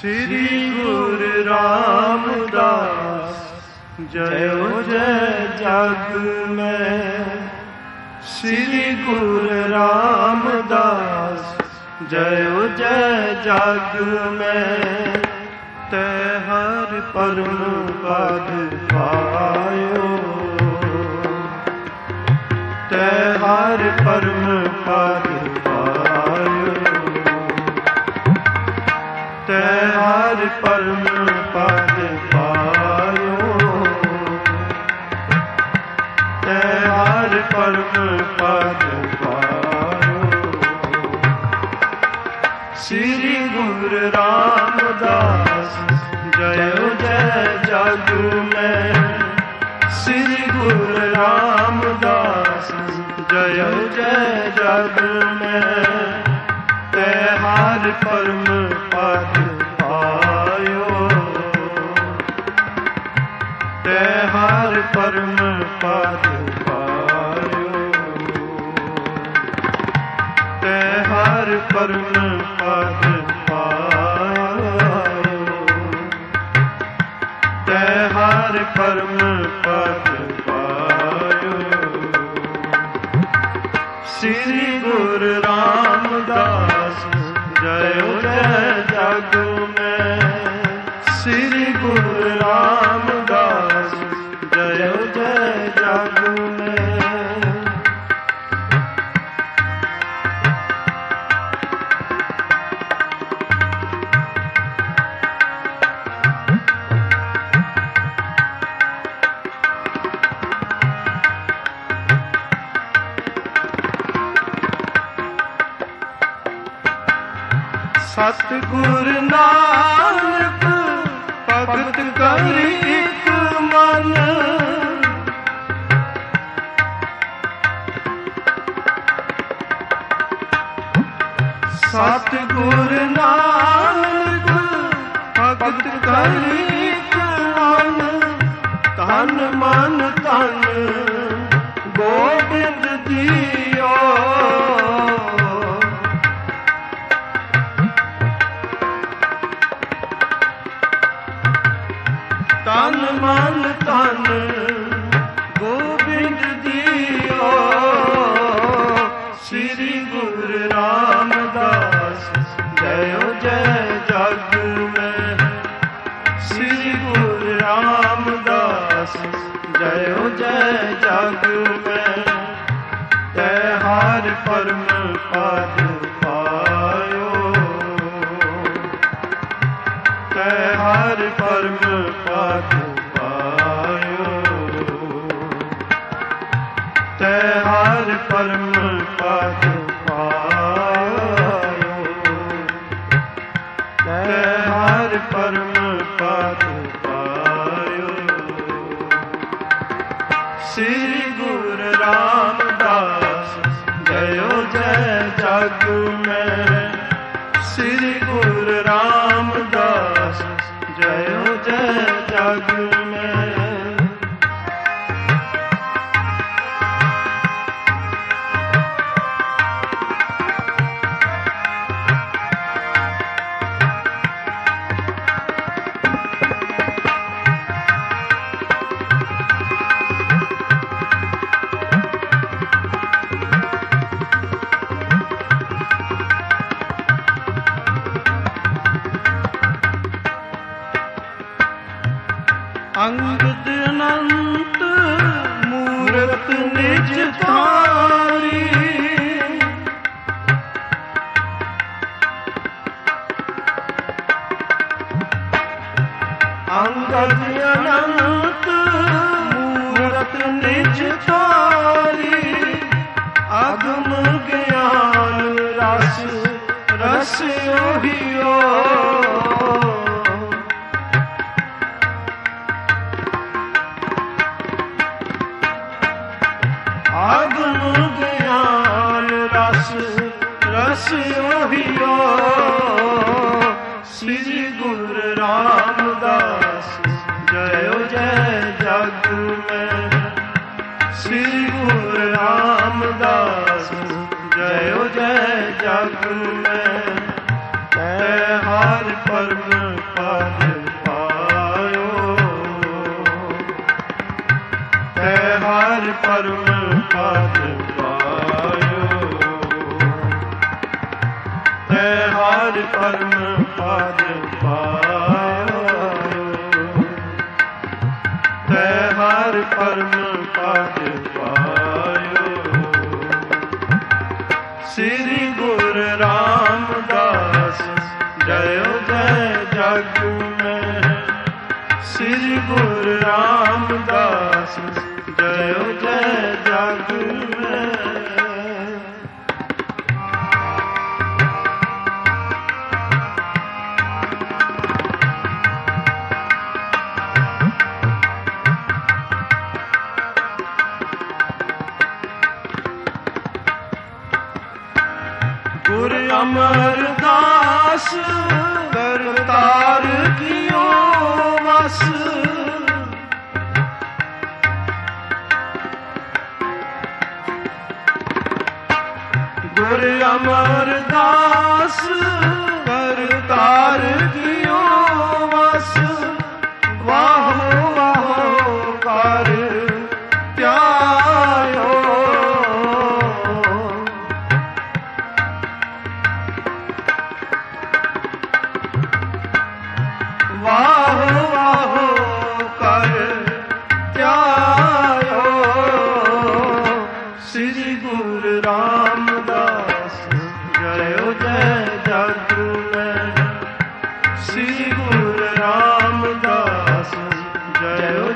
ਸ੍ਰੀ ਗੁਰੂ ਰਾਮਦਾਸ ਜਯੋ ਜੈ ਜਗ ਮੈਂ। ਸ੍ਰੀ ਗੁਰੂ ਰਾਮਦਾਸ ਜਯੋ ਜੈ ਜਗ ਮੈਂ। ਤੈ ਹਰ ਪਰਮ ਪਦ ਪਾਇਓ। ਤੈ ਹਰ ਪਰਮ ਪਦ ਹਰ ਪਰਮ ਪਦ ਪਾਇਓ। ਤੈ ਹਰ ਪਰਮ ਪਦ ਪਾਇਓ। ਸ੍ਰੀ ਗੁਰੂ ਰਾਮਦਾਸ ਜਯੋ ਜੈ ਜਗ ਮੈਂ ਸ੍ਰੀ ਗੁਰੂ ਰਾਮਦਾਸ ਜਯੋ ਜੈ ਜਗ ਮੈਂ ਤੈ ਹਰ ਪਰਮ ਪਰਮ ਪਦ ਪਾਇਓ ਤੈ ਹਰ ਪਰਮ ਪਦ ਪਾਇਓ ਤੈ ਹਰ ਪਰਮ ਪਦ ਪਾਇਓ ਸ੍ਰੀ ਗੁਰੂ ਰਾਮਦਾਸ ਜਯੋ ਜੈ ਜਗ ਮੈਂ। ਸ੍ਰੀ ਗੁਰੂ ਰਾਮ ਸਤਿਗੁਰ ਨਾਨਕ, ਭਗਤ ਕਰੀ ਇਕ ਮਨ। ਸਤਿਗੁਰ ਨਾਨਕ, ਭਗਤ ਕਰੀ ਇਕ ਮਨ। ਤਨ ਮਨ ਤਨ ਪਰਮ ਪਦ ਪਾਇਓ ਤੈ ਹਰ ਪਰਮ ਪਦ ਪਾਇਓ ਤੈ ਹਰ ਪਰਮ ਪਦ ਜਗ ਅੰਗਦ ਅਨੰਤ ਮੂਰਤ ਨਿਜ ਧਾਰੀ। ਅੰਗਦ ਅਨੰਤ ਮੂਰਤ ਨਿਜ ਧਾਰੀ। ਅਗਮ ਗਿਆਨ ਰਸ ਰਸ ਉਹਿਓ ਰਸ ਉਹਿਓ ਸ੍ਰੀ ਗੁਰ ਰਾਮਦਾਸ ਜਯੋ ਜੈ ਜਗ ਮੈਂ। ਸ੍ਰੀ ਗੁਰ ਰਾਮਦਾਸ ਜਯੋ ਜੈ ਜਗ ਮੈਂ। ਹਰ ਪਰਮ ਪਦ ਪਾਇਓ ਤੈ ਹਰ ਪਰਮ ਪਦ ਪਾਇਓ ਸ੍ਰੀ ਗੁਰ ਰਾਮਦਾਸ ਜਯੋ ਜੈ ਜਗ ਸ੍ਰੀ ਗੁਰ ਰਾਮਦਾਸ ਜਯੋ ਜੈ ਜਗ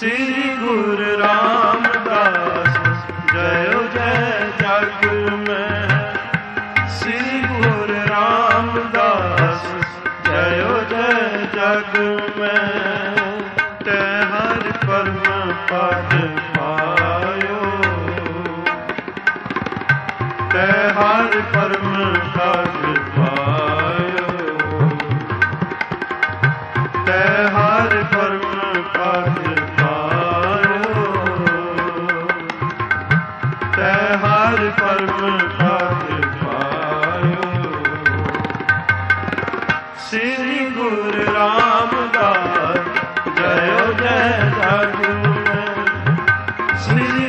ਸ੍ਰੀ ਗੁਰੂ ਰਾਮਦਾਸ ਜਯੋ ਜੈ ਜਗ ਮੈਂ। ਸ੍ਰੀ ਗੁਰੂ ਰਾਮਦਾਸ ਜਯੋ ਜੈ ਜਗ ਮੈਂ। ਤੈ ਹਰ ਪਰਮ ਪਦ sweet.